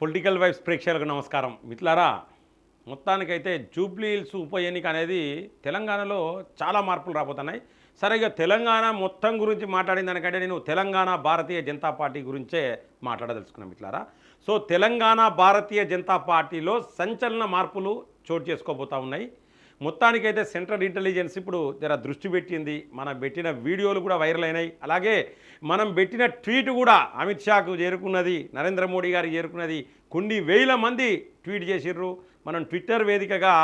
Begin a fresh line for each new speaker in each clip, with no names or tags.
Political vibes ప్రేక్షకులకు నమస్కారం. మిత్రులారా మొత్తానికైతే జూబ్లీ హిల్స్ ఉప ఎన్నిక అనేది తెలంగాణలో చాలా మార్పులు రాబోతున్నాయి. సరిగ్గా తెలంగాణ మొత్తం గురించి మాట్లాడిన దానికంటే నేను తెలంగాణ భారతీయ జనతా పార్టీ గురించే మాట్లాడదలుచుకున్నాను మిత్రులారా. సో తెలంగాణ భారతీయ జనతా పార్టీలో సంచలన మార్పులు చోటు చేసుకోబోతా ఉన్నాయి. మొత్తానికైతే సెంట్రల్ ఇంటెలిజెన్స్ ఇప్పుడు జర దృష్టి పెట్టింది. మనం పెట్టిన వీడియోలు కూడా వైరల్ అయినాయి. అలాగే మనం పెట్టిన ట్వీట్ కూడా అమిత్ షాకు చేరుకున్నది నరేంద్ర మోడీ గారికి చేరుకున్నది. కొన్ని వేల మంది ట్వీట్ చేసిర్రు. మనం ట్విట్టర్ వేదికగా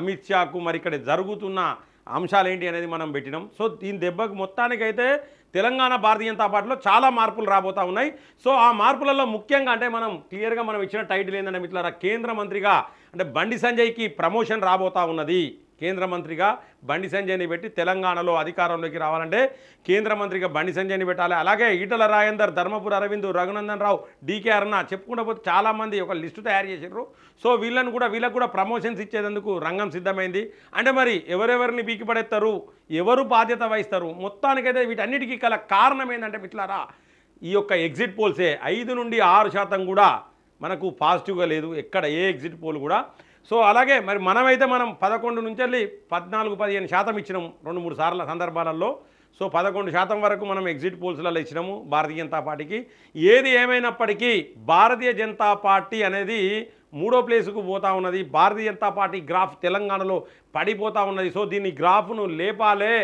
అమిత్ షాకు మరి ఇక్కడ జరుగుతున్న అంశాలు ఏంటి అనేది మనం పెట్టినాం. సో దీని దెబ్బకు మొత్తానికైతే తెలంగాణ భారతీయ జనతా పార్టీలో చాలా మార్పులు రాబోతా ఉన్నాయి. సో ఆ మార్పులలో ముఖ్యంగా అంటే మనం క్లియర్గా మనం ఇచ్చిన టైటిల్ ఏంటంటే మిత్రులారా కేంద్ర మంత్రిగా అంటే బండి సంజయ్కి ప్రమోషన్ రాబోతా ఉన్నది. కేంద్ర మంత్రిగా బండి సంజయ్ని పెట్టి తెలంగాణలో అధికారంలోకి రావాలంటే కేంద్ర మంత్రిగా బండి సంజయ్ని పెట్టాలి. అలాగే ఈటల రాజేందర్ ధర్మపురి అరవింద్ రఘునందన్ రావు డీకే అరుణ చెప్పుకుంటూ పోతే చాలామంది ఒక లిస్టు తయారు చేశారు సో వీళ్ళని కూడా వీళ్ళకు కూడా ప్రమోషన్స్ ఇచ్చేందుకు రంగం సిద్ధమైంది. అంటే మరి ఎవరెవరిని పీకిపడేస్తారు ఎవరు బాధ్యత వహిస్తారు? మొత్తానికైతే వీటన్నిటికీ గల కారణం ఏంటంటే మిట్లారా ఈ యొక్క ఎగ్జిట్ పోల్సే ఐదు నుండి ఆరు శాతం కూడా మనకు పాజిటివ్గా లేదు. ఎక్కడ ఏ ఎగ్జిట్ పోల్ కూడా సో అలాగే మరి మనమైతే మనం పదకొండు నుంచి వెళ్ళి పద్నాలుగు పదిహేను శాతం ఇచ్చినాం రెండు మూడు సార్ల సందర్భాలలో. సో పదకొండు శాతం వరకు మనం ఎగ్జిట్ పోల్స్లలో ఇచ్చినాము భారతీయ జనతా పార్టీకి. ఏది ఏమైనప్పటికీ భారతీయ జనతా పార్టీ అనేది మూడో ప్లేసుకు పోతా ఉన్నది. భారతీయ జనతా పార్టీ గ్రాఫ్ తెలంగాణలో పడిపోతా ఉన్నది. సో దీన్ని గ్రాఫ్ను లేపాలే.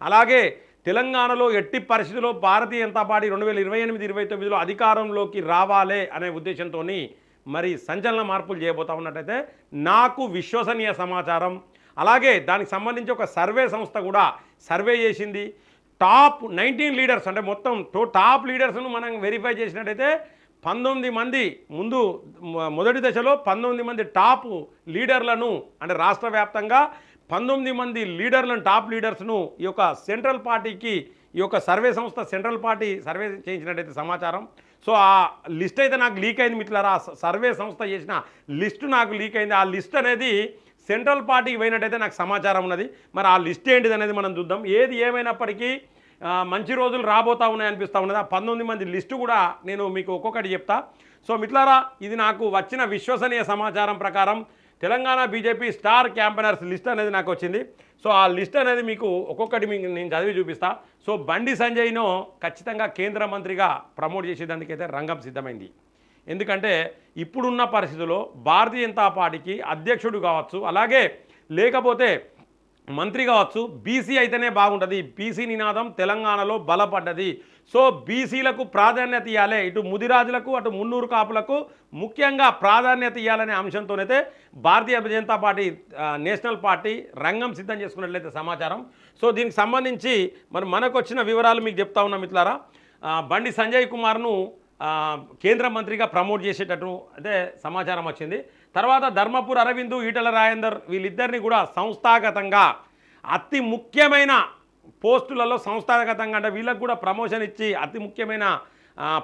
అలాగే తెలంగాణలో ఎట్టి పరిస్థితుల్లో భారతీయ జనతా పార్టీ రెండు వేల ఇరవై ఎనిమిది ఇరవై తొమ్మిదిలో అధికారంలోకి రావాలే అనే ఉద్దేశంతో మరి సంచలన మార్పులు చేయబోతా ఉన్నట్టయితే నాకు విశ్వసనీయ సమాచారం. అలాగే దానికి సంబంధించి ఒక సర్వే సంస్థ కూడా సర్వే చేసింది. టాప్ నైన్టీన్ లీడర్స్ అంటే మొత్తం టో టాప్ లీడర్స్ను మనం వెరిఫై చేసినట్టయితే పంతొమ్మిది మంది ముందు మొదటి దశలో పంతొమ్మిది మంది టాప్ లీడర్లను అంటే రాష్ట్ర వ్యాప్తంగా పంతొమ్మిది మంది లీడర్లను టాప్ లీడర్స్ను ఈ యొక్క సెంట్రల్ పార్టీకి ఈ యొక్క సర్వే సంస్థ సెంట్రల్ పార్టీ సర్వే చేయించినట్టయితే సమాచారం. సో ఆ లిస్ట్ అయితే నాకు లీక్ అయింది మిత్రులారా. సర్వే సంస్థ చేసిన లిస్టు నాకు లీక్ అయింది. ఆ లిస్ట్ అనేది సెంట్రల్ పార్టీకి పోయినట్టయితే నాకు సమాచారం ఉన్నది. మరి ఆ లిస్ట్ ఏంటిది అనేది మనం చూద్దాం. ఏది ఏమైనప్పటికీ మంచి రోజులు రాబోతా ఉన్నాయి అనిపిస్తూ ఉన్నది. ఆ పంతొమ్మిది మంది లిస్టు కూడా నేను మీకు ఒక్కొక్కటి చెప్తా. సో మిత్రులారా ఇది నాకు వచ్చిన విశ్వసనీయ సమాచారం ప్రకారం Telangana BJP star campaigners list అనేది నాకు వచ్చింది. సో ఆ లిస్ట్ అనేది మీకు ఒక్కొక్కటి మీకు నేను చదివి చూపిస్తా. సో బండి సంజయ్ను ఖచ్చితంగా కేంద్ర మంత్రిగా ప్రమోట్ చేసేదానికైతే రంగం సిద్ధమైంది. ఎందుకంటే ఇప్పుడున్న పరిస్థితుల్లో భారతీయ జనతా పార్టీకి అధ్యక్షుడు కావచ్చు అలాగే లేకపోతే మంత్రి కావచ్చు బీసీ అయితేనే బాగుంటుంది. బీసీ నినాదం తెలంగాణలో బలపడ్డది. సో బీసీలకు ప్రాధాన్యత ఇవ్వాలి ఇటు ముదిరాజులకు అటు మున్నూరు కాపులకు ముఖ్యంగా ప్రాధాన్యత ఇవ్వాలనే అంశంతోనైతే Bharatiya Janata party national party రంగం సిద్ధం చేసుకున్నట్లయితే సమాచారం. సో దీనికి సంబంధించి మరి మనకు వచ్చిన వివరాలు మీకు చెప్తా ఉన్నాం మిత్రులారా. బండి సంజయ్ కుమార్ను కేంద్ర మంత్రిగా ప్రమోట్ చేసేటట్టు అంటే సమాచారం వచ్చింది. తర్వాత ధర్మపూర్ అరవిందు ఈటల రాజేందర్ వీళ్ళిద్దరిని కూడా సంస్థాగతంగా అతి ముఖ్యమైన పోస్టులలో సంస్థాగతంగా అంటే వీళ్ళకు కూడా ప్రమోషన్ ఇచ్చి అతి ముఖ్యమైన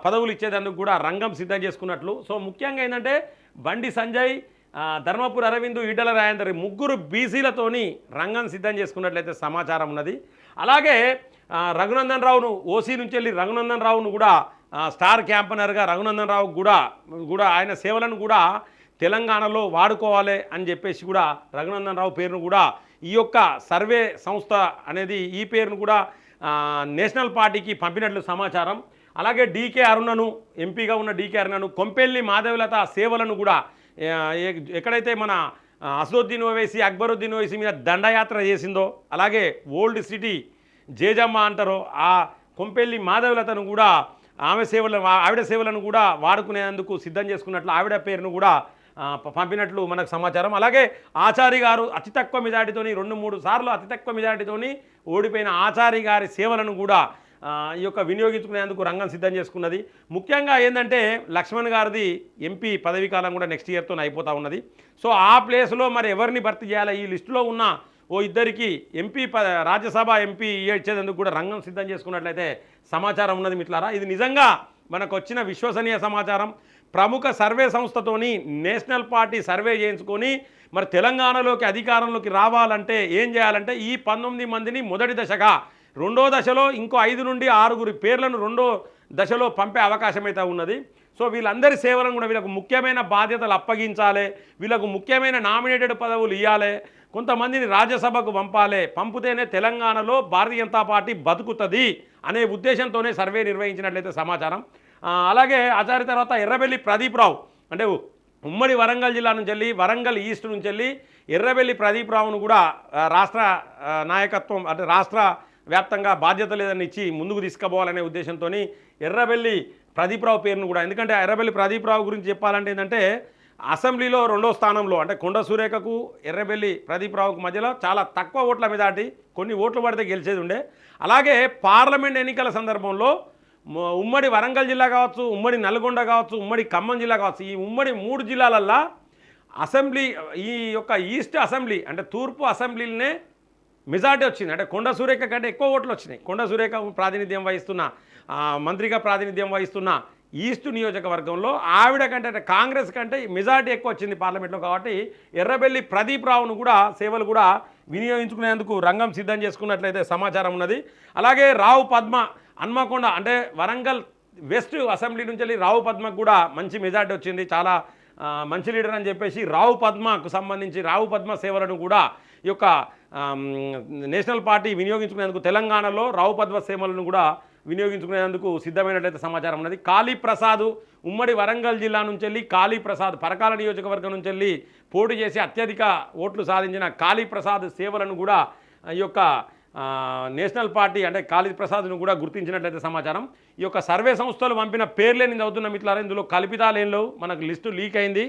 పదవులు ఇచ్చేదానికి కూడా రంగం సిద్ధం చేసుకున్నట్లు. సో ముఖ్యంగా ఏంటంటే బండి సంజయ్ ఆ, ధర్మపురి అరవింద్ ఈటల రాజేందర్ ముగ్గురు బీసీలతోని రంగం సిద్ధం చేసుకున్నట్లయితే సమాచారం ఉన్నది. అలాగే రఘునందన్ రావును ఓసీ నుంచి వెళ్ళి రఘునందన్ రావును కూడా స్టార్ క్యాంపనర్గా రఘునందన్ రావు కూడా కూడా ఆయన సేవలను కూడా తెలంగాణలో వాడుకోవాలి అని చెప్పేసి కూడా రఘునందన్ రావు పేరును కూడా ఈ యొక్క సర్వే సంస్థ అనేది ఈ పేరును కూడా నేషనల్ పార్టీకి పంపినట్లు సమాచారం. అలాగే డీకే అరుణను ఎంపీగా ఉన్న డీకే అరుణను కొంపెల్లి మాధవలత సేవలను కూడా ఎక్కడైతే మన అసదుద్దీన్ ఓవైసీ అక్బరుద్దీన్ ఓవైసీ మీద దండయాత్ర చేసిందో అలాగే ఓల్డ్ సిటీ జేజమ్మ అంటారో ఆ కొంపెల్లి మాధవలతను కూడా ఆమె సేవలను ఆవిడ సేవలను కూడా వాడుకునేందుకు సిద్ధం చేసుకున్నట్లు ఆవిడ పేరును కూడా పంపినట్లు మనకు సమాచారం. అలాగే ఆచారి గారు అతి తక్కువ మెజార్టీతోని రెండు మూడు సార్లు అతి తక్కువ మెజార్టీతోని ఓడిపోయిన ఆచారి గారి సేవలను కూడా ఈ యొక్క వినియోగించుకునేందుకు రంగం సిద్ధం చేసుకున్నది. ముఖ్యంగా ఏంటంటే లక్ష్మణ్ గారిది ఎంపీ పదవీ కాలం కూడా నెక్స్ట్ ఇయర్తో అయిపోతూ ఉన్నది. సో ఆ ప్లేస్లో మరి ఎవరిని భర్తీ చేయాలి? ఈ లిస్టులో ఉన్న ఓ ఇద్దరికి ఎంపీ ప రాజ్యసభ ఎంపీ ఇచ్చేందుకు కూడా రంగం సిద్ధం చేసుకున్నట్లయితే సమాచారం ఉన్నది మిట్లారా ఇది నిజంగా మనకు వచ్చిన విశ్వసనీయ సమాచారం. ప్రముఖ సర్వే సంస్థతోని నేషనల్ పార్టీ సర్వే చేయించుకొని మరి తెలంగాణలోకి అధికారంలోకి రావాలంటే ఏం చేయాలంటే ఈ పంతొమ్మిది మందిని మొదటి దశగా రెండో దశలో ఇంకో ఐదు నుండి ఆరుగురి పేర్లను రెండో దశలో పంపే అవకాశం అయితే ఉన్నది. సో వీళ్ళందరి సేవలను కూడా వీళ్ళకు ముఖ్యమైన బాధ్యతలు అప్పగించాలి వీళ్ళకు ముఖ్యమైన నామినేటెడ్ పదవులు ఇవ్వాలి కొంతమందిని రాజ్యసభకు పంపాలి పంపితేనే తెలంగాణలో భారతీయ జనతా పార్టీ బతుకుతుంది అనే ఉద్దేశంతోనే సర్వే నిర్వహించినట్లయితే సమాచారం. అలాగే ఆచార్య తర్వాత ఎర్రబెల్లి ప్రదీప్ రావు అంటే ఉమ్మడి వరంగల్ జిల్లా నుంచి వెళ్ళి వరంగల్ ఈస్ట్ నుంచి వెళ్ళి ఎర్రబెల్లి ప్రదీప్ రావును కూడా రాష్ట్ర నాయకత్వం అంటే రాష్ట్ర వ్యాప్తంగా బాధ్యత లేదని ఇచ్చి ముందుకు తీసుకుపోవాలనే ఉద్దేశంతో ఎర్రబెల్లి ప్రదీప్ రావు పేరును కూడా. ఎందుకంటే ఎర్రబెల్లి ప్రదీప్ రావు గురించి చెప్పాలంటే ఏంటంటే అసెంబ్లీలో రెండో స్థానంలో అంటే కొండ సూరేఖకు ఎర్రబెల్లి ప్రదీప్ రావుకు మధ్యలో చాలా తక్కువ ఓట్ల మీద దాటి కొన్ని ఓట్లు పడితే గెలిచేది ఉండే. అలాగే పార్లమెంట్ ఎన్నికల సందర్భంలో ఉమ్మడి వరంగల్ జిల్లా కావచ్చు ఉమ్మడి నల్గొండ కావచ్చు ఉమ్మడి ఖమ్మం జిల్లా కావచ్చు ఈ ఉమ్మడి మూడు జిల్లాలల్లో అసెంబ్లీ ఈ యొక్క ఈస్ట్ అసెంబ్లీ అంటే తూర్పు అసెంబ్లీలనే మెజార్టీ వచ్చింది. అంటే కొండ సురేఖ కంటే ఎక్కువ ఓట్లు వచ్చినాయి. కొండ సురేఖ ప్రాతినిధ్యం వహిస్తున్న మంత్రిగా ప్రాతినిధ్యం వహిస్తున్న ఈస్ట్ నియోజకవర్గంలో ఆవిడ కంటే అంటే కాంగ్రెస్ కంటే మెజార్టీ ఎక్కువ వచ్చింది పార్లమెంట్లో కాబట్టి ఎర్రబెల్లి ప్రదీప్ రావును కూడా సేవలు కూడా వినియోగించుకునేందుకు రంగం సిద్ధం చేసుకున్నట్లయితే సమాచారం ఉన్నది. అలాగే రావు పద్మ హన్మకొండ అంటే వరంగల్ వెస్ట్ అసెంబ్లీ నుంచి వెళ్ళి రావు పద్మకు కూడా మంచి మెజార్టీ వచ్చింది. చాలా మంచి లీడర్ అని చెప్పేసి రావు పద్మకు సంబంధించి రావు పద్మ సేవలను కూడా ఈ యొక్క నేషనల్ పార్టీ వినియోగించుకునేందుకు తెలంగాణలో రావు పద్మ సేవలను కూడా వినియోగించుకునేందుకు సిద్ధమైనట్లయితే సమాచారం ఉన్నది. కాళీప్రసాద్ ఉమ్మడి వరంగల్ జిల్లా నుంచి వెళ్ళి కాళీప్రసాద్ పరకాల నియోజకవర్గం నుంచి వెళ్ళి పోటీ చేసి అత్యధిక ఓట్లు సాధించిన కాళీప్రసాద్ సేవలను కూడా ఈ యొక్క నేషనల్ పార్టీ అంటే కాళీ ప్రసాద్ను కూడా గుర్తించినట్లయితే సమాచారం. ఈ యొక్క సర్వే సంస్థలు పంపిన పేర్లే నేను చదువుతున్న మిత్రులారా ఇందులో కల్పితాలేంలో మనకు లిస్టు లీక్ అయింది.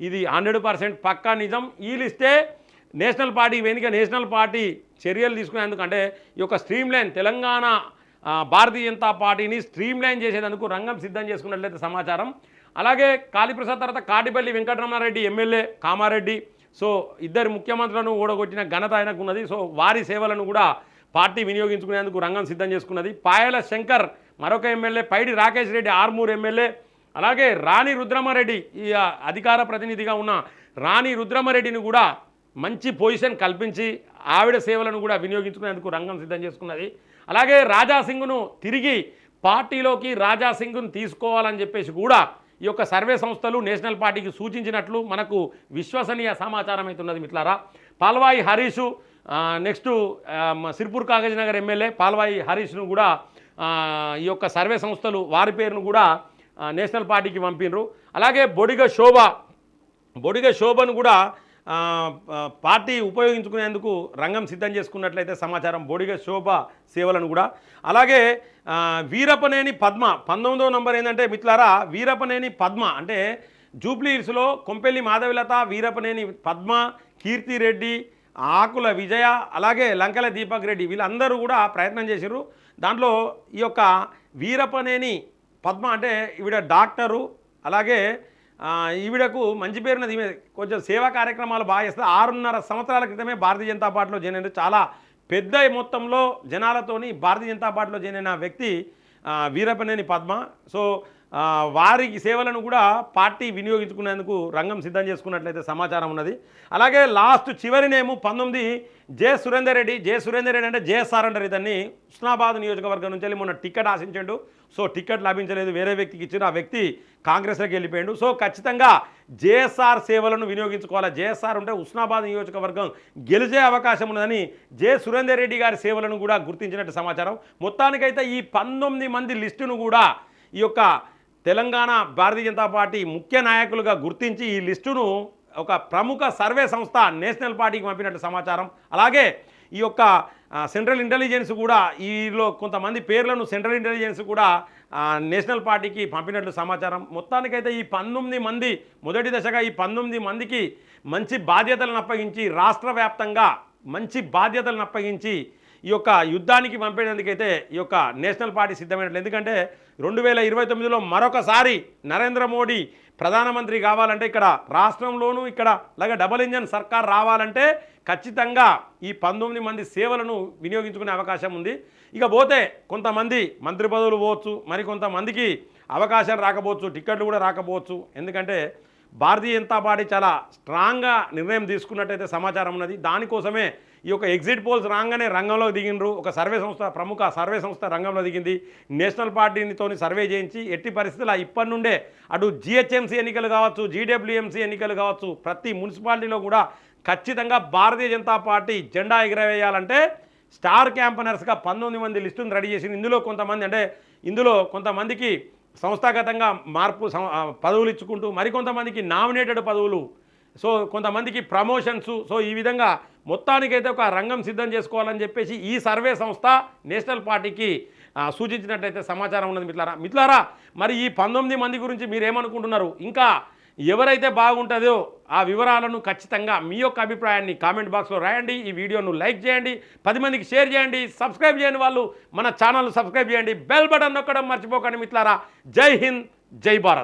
ఇది హండ్రెడ్ పర్సెంట్ పక్కా నిజం. ఈ లిస్టే నేషనల్ పార్టీ వెనుక నేషనల్ పార్టీ చర్యలు తీసుకునేందుకు అంటే ఈ యొక్క స్ట్రీమ్ లైన్ తెలంగాణ భారతీయ జనతా పార్టీని స్ట్రీమ్ లైన్ చేసేందుకు రంగం సిద్ధం చేసుకున్నట్లయితే సమాచారం. అలాగే కాళీప్రసాద్ తర్వాత కాటిపల్లి వెంకటరమణారెడ్డి ఎమ్మెల్యే కామారెడ్డి. సో ఇద్దరు ముఖ్యమంత్రులను ఓడగొట్టిన ఘనత ఆయనకు ఉన్నది సో వారి సేవలను కూడా పార్టీ వినియోగించుకునేందుకు రంగం సిద్ధం చేసుకున్నది. పాయల శంకర్ మరొక ఎమ్మెల్యే పైడి రాకేష్ రెడ్డి ఆర్మూర్ ఎమ్మెల్యే. అలాగే రాణి రుద్రమారెడ్డి ఈ అధికార ప్రతినిధిగా ఉన్న రాణి రుద్రమారెడ్డిని కూడా మంచి పొజిషన్ కల్పించి ఆవిడ సేవలను కూడా వినియోగించుకునేందుకు రంగం సిద్ధం చేసుకున్నది. అలాగే రాజాసింగ్ను తిరిగి పార్టీలోకి రాజాసింగ్ను తీసుకోవాలని చెప్పేసి కూడా ఈ యొక్క సర్వే సంస్థలు నేషనల్ పార్టీకి సూచించినట్లు మనకు విశ్వసనీయ సమాచారం అవుతున్నది మిట్లారా పాల్వాయి హరీషు నెక్స్ట్ సిర్పూర్ కాగజ్ నగర్ ఎమ్మెల్యే పాల్వాయి హరీష్ను కూడా ఈ యొక్క సర్వే సంస్థలు వారి పేరును కూడా నేషనల్ పార్టీకి పంపినరు. అలాగే బొడిగ శోభ బొడిగ శోభను కూడా పార్టీ ఉపయోగించుకునేందుకు రంగం సిద్ధం చేసుకున్నట్లయితే సమాచారం బొడిగ శోభ సేవలను కూడా. అలాగే వీరపనేని పద్మ పంతొమ్మిదవ నంబర్ ఏంటంటే మిత్రులారా వీరపనేని పద్మ అంటే జూబ్లీహిల్స్లో కొంపెల్లి మాధవిలత వీరపనేని పద్మ కీర్తిరెడ్డి ఆకుల విజయ అలాగే లంకల దీపక్ రెడ్డి వీళ్ళందరూ కూడా ప్రయత్నం చేశారు దాంట్లో ఈ యొక్క వీరపనేని పద్మ అంటే ఈవిడ డాక్టరు అలాగే ఈవిడకు మంచి పేరున్నది ఈమె. కొంచెం సేవా కార్యక్రమాలు బాగా చేస్తుంది. ఆరున్నర సంవత్సరాల క్రితమే భారతీయ జనతా పార్టీలో జాయిన్ చాలా పెద్ద మొత్తంలో జనాలతోని భారతీయ జనతా పార్టీలో జరిగిన వ్యక్తి వీరపనేని పద్మ. సో వారికి సేవలను కూడా పార్టీ వినియోగించుకునేందుకు రంగం సిద్ధం చేసుకున్నట్లయితే సమాచారం ఉన్నది. అలాగే లాస్ట్ చివరి నేము పంతొమ్మిది జే సురేందర్ రెడ్డి. జే సురేందర్ రెడ్డి అంటే జేఎస్ఆర్ అంటారు ఇతన్ని ఉస్నాబాద్ నియోజకవర్గం నుంచి వెళ్ళి మొన్న టికెట్ ఆశించాడు. సో టికెట్ లభించలేదు. వేరే వ్యక్తికి ఇచ్చిన ఆ వ్యక్తి కాంగ్రెస్లోకి వెళ్ళిపోయాడు. సో ఖచ్చితంగా జేఎస్ఆర్ సేవలను వినియోగించుకోవాలి? జేఎస్ఆర్ ఉంటే ఉస్నాబాద్ నియోజకవర్గం గెలిచే అవకాశం ఉన్నదని జే సురేందర్ రెడ్డి గారి సేవలను కూడా గుర్తించినట్టు సమాచారం. మొత్తానికైతే ఈ పంతొమ్మిది మంది లిస్టును కూడా ఈ యొక్క తెలంగాణ భారతీయ జనతా పార్టీ ముఖ్య నాయకులుగా గుర్తించి ఈ లిస్టును ఒక ప్రముఖ సర్వే సంస్థ నేషనల్ పార్టీకి పంపినట్టు సమాచారం. అలాగే ఈ యొక్క సెంట్రల్ ఇంటెలిజెన్స్ కూడా ఈలో కొంతమంది పేర్లను సెంట్రల్ ఇంటెలిజెన్స్ కూడా నేషనల్ పార్టీకి పంపినట్లు సమాచారం. మొత్తానికైతే ఈ పంతొమ్మిది మంది మొదటి దశగా ఈ పంతొమ్మిది మందికి మంచి బాధ్యతలను అప్పగించి రాష్ట్ర వ్యాప్తంగా మంచి బాధ్యతలను అప్పగించి ఈ యొక్క యుద్ధానికి పంపేందుకైతే ఈ యొక్క నేషనల్ పార్టీ సిద్ధమైనట్లు. ఎందుకంటే రెండు వేల ఇరవై తొమ్మిదిలో మరొకసారి నరేంద్ర మోడీ ప్రధానమంత్రి కావాలంటే ఇక్కడ రాష్ట్రంలోనూ ఇక్కడ అలాగే డబుల్ ఇంజన్ సర్కార్ రావాలంటే ఖచ్చితంగా ఈ పంతొమ్మిది మంది సేవలను వినియోగించుకునే అవకాశం ఉంది. ఇక పోతే కొంతమంది మంత్రి పదవులు పోవచ్చు మరి కొంతమందికి అవకాశాలు రాకపోవచ్చు టికెట్లు కూడా రాకపోవచ్చు. ఎందుకంటే భారతీయ జనతా పార్టీ చాలా స్ట్రాంగ్గా నిర్ణయం తీసుకున్నట్టయితే సమాచారం ఉన్నది. దానికోసమే ఈ యొక్క ఎగ్జిట్ పోల్స్ రాగానే రంగంలో దిగినరు ఒక సర్వే సంస్థ ప్రముఖ సర్వే సంస్థ రంగంలో దిగింది. నేషనల్ పార్టీతోని సర్వే చేయించి ఎట్టి పరిస్థితుల్లో ఇప్పటి నుండే అటు జిహెచ్ఎంసీ ఎన్నికలు కావచ్చు జీడబ్ల్యూఎంసీ ఎన్నికలు కావచ్చు ప్రతి మున్సిపాలిటీలో కూడా ఖచ్చితంగా భారతీయ జనతా పార్టీ జెండా ఎగిరవేయాలంటే స్టార్ క్యాంపనర్స్గా పంతొమ్మిది మంది లిస్టును రెడీ చేసింది ఇందులో కొంతమంది అంటే ఇందులో కొంతమందికి సంస్థాగతంగా మార్పు పదవులు ఇచ్చుకుంటూ మరికొంతమందికి నామినేటెడ్ పదవులు సో కొంతమందికి ప్రమోషన్స్ సో ఈ విధంగా మొత్తానికైతే ఒక రంగం సిద్ధం చేసుకోవాలని చెప్పేసి ఈ సర్వే సంస్థ నేషనల్ పార్టీకి సూచించినట్టయితే సమాచారం ఉన్నది మిట్లారా మిట్లారా మరి ఈ పంతొమ్మిది మంది గురించి మీరేమనుకుంటున్నారు? ఇంకా ఎవరైతే బాగుంటుందో ఆ వివరాలను ఖచ్చితంగా మీ యొక్క అభిప్రాయాన్ని కామెంట్ బాక్స్లో రాయండి. ఈ వీడియోను లైక్ చేయండి. పది మందికి షేర్ చేయండి. సబ్స్క్రైబ్ చేయని వాళ్ళు మన ఛానల్ సబ్స్క్రైబ్ చేయండి. బెల్ బటన్ నొక్కడం మర్చిపోకండి మిట్లారా జై హింద్ జై భారత్.